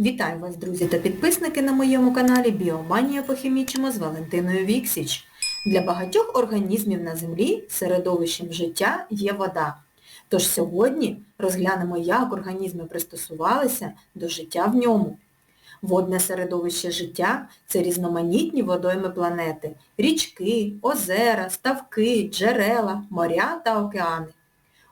Вітаю вас, друзі та підписники на моєму каналі Біоманія похімічимо з Валентиною Віксіч. Для багатьох організмів на землі середовищем життя є вода. Тож сьогодні розглянемо, як організми пристосувалися до життя в ньому. Водне середовище життя – це різноманітні водойми планети, річки, озера, ставки, джерела, моря та океани.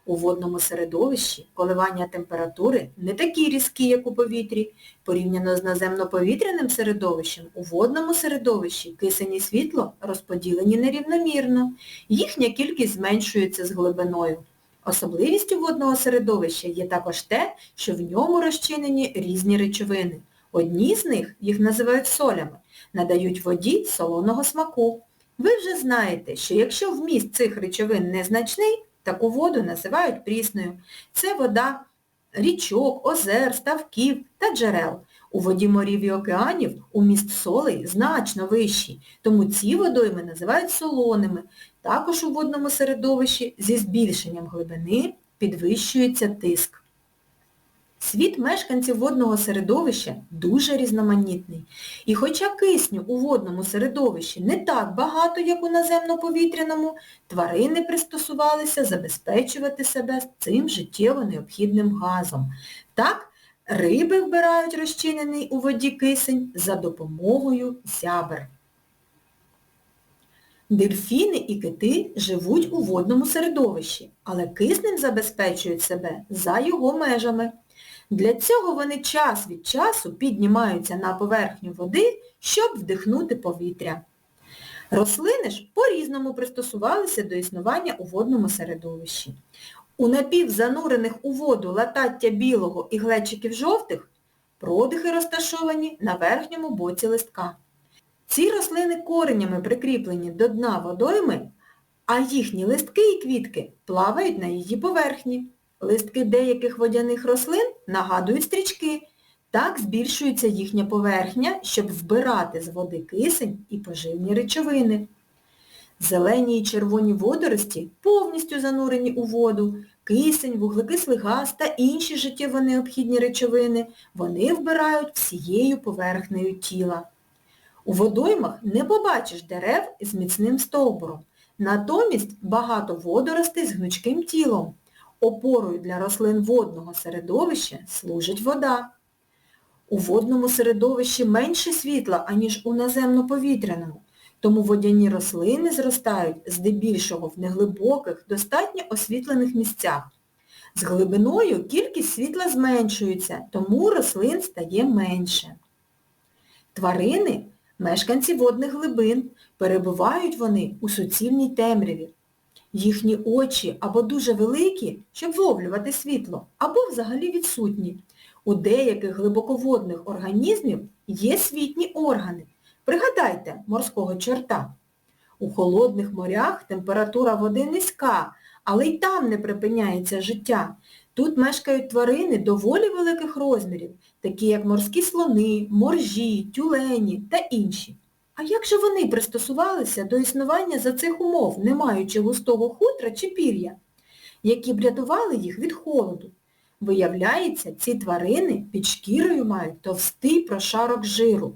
У водному середовищі коливання температури не такі різкі, як у повітрі. Порівняно з наземно-повітряним середовищем, у водному середовищі кисень і світло розподілені нерівномірно. Їхня кількість зменшується з глибиною. Особливістю водного середовища є також те, що в ньому розчинені різні речовини. Одні з них, їх називають солями, надають воді солоного смаку. Ви вже знаєте, що якщо вміст цих речовин незначний, Таку воду називають прісною. Це вода річок, озер, ставків та джерел. У воді морів і океанів уміст солей значно вищий, тому ці водойми називають солоними. Також у водному середовищі зі збільшенням глибини підвищується тиск. Світ мешканців водного середовища дуже різноманітний. І хоча кисню у водному середовищі не так багато, як у наземно-повітряному, тварини пристосувалися забезпечувати себе цим життєво необхідним газом. Так, риби вбирають розчинений у воді кисень за допомогою зябер. Дельфіни і кити живуть у водному середовищі, але киснем забезпечують себе за його межами. Для цього вони час від часу піднімаються на поверхню води, щоб вдихнути повітря. Рослини ж по-різному пристосувалися до існування у водному середовищі. У напівзанурених у воду латаття білого і глечиків жовтих продихи розташовані на верхньому боці листка. Ці рослини коренями прикріплені до дна водойми, а їхні листки і квітки плавають на її поверхні. Листки деяких водяних рослин нагадують стрічки. Так збільшується їхня поверхня, щоб вбирати з води кисень і поживні речовини. Зелені і червоні водорості повністю занурені у воду, кисень, вуглекислий газ та інші життєво необхідні речовини вони вбирають всією поверхнею тіла. У водоймах не побачиш дерев з міцним стовбуром. Натомість багато водоростей з гнучким тілом. Опорою для рослин водного середовища служить вода. У водному середовищі менше світла, аніж у наземно-повітряному, тому водяні рослини зростають здебільшого в неглибоких, достатньо освітлених місцях. З глибиною кількість світла зменшується, тому рослин стає менше. Тварини мешканці водних глибин, перебувають вони у суцільній темряві. Їхні очі або дуже великі, щоб вловлювати світло, або взагалі відсутні. У деяких глибоководних організмів є світні органи. Пригадайте морського чорта. У холодних морях температура води низька, але й там не припиняється життя. Тут мешкають тварини доволі великих розмірів, такі як морські слони, моржі, тюлені та інші. А як же вони пристосувалися до існування за цих умов, не маючи густого хутра чи пір'я, які б рятували їх від холоду? Виявляється, ці тварини під шкірою мають товстий прошарок жиру.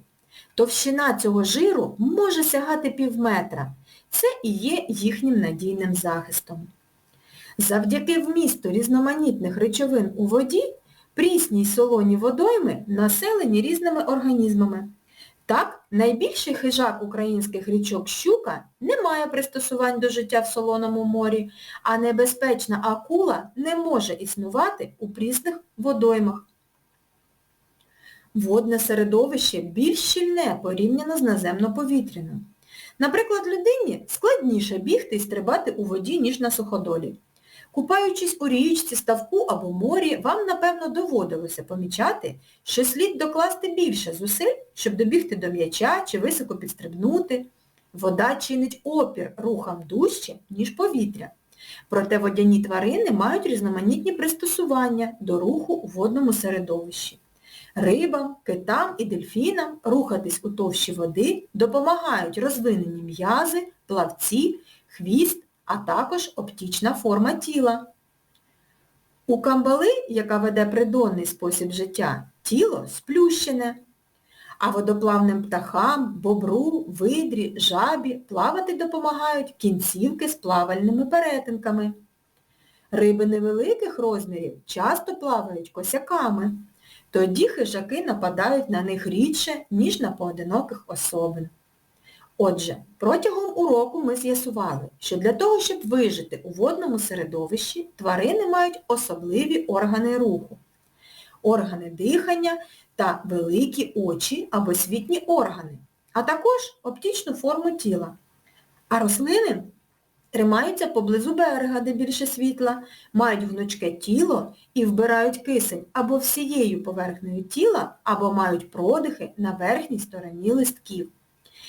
Товщина цього жиру може сягати півметра. Це і є їхнім надійним захистом. Завдяки вмісту різноманітних речовин у воді, прісні й солоні водойми населені різними організмами. Так, найбільший хижак українських річок щука не має пристосувань до життя в солоному морі, а небезпечна акула не може існувати у прісних водоймах. Водне середовище більш щільне порівняно з наземно-повітряним. Наприклад, людині складніше бігти і стрибати у воді, ніж на суходолі. Купаючись у річці, ставку або морі, вам, напевно, доводилося помічати, що слід докласти більше зусиль, щоб добігти до м'яча чи високо підстрибнути. Вода чинить опір рухам дужче, ніж повітря. Проте водяні тварини мають різноманітні пристосування до руху у водному середовищі. Рибам, китам і дельфінам рухатись у товщі води допомагають розвинені м'язи, плавці, хвіст, а також оптічна форма тіла. У камбали, яка веде придонний спосіб життя, тіло сплющене. А водоплавним птахам, бобру, видрі, жабі плавати допомагають кінцівки з плавальними перетинками. Риби невеликих розмірів часто плавають косяками. Тоді хижаки нападають на них рідше, ніж на поодиноких особин. Отже, протягом уроку ми з'ясували, що для того, щоб вижити у водному середовищі, тварини мають особливі органи руху, органи дихання та великі очі або світні органи, а також оптичну форму тіла. А рослини тримаються поблизу берега, де більше світла, мають гнучке тіло і вбирають кисень або всією поверхнею тіла, або мають продихи на верхній стороні листків.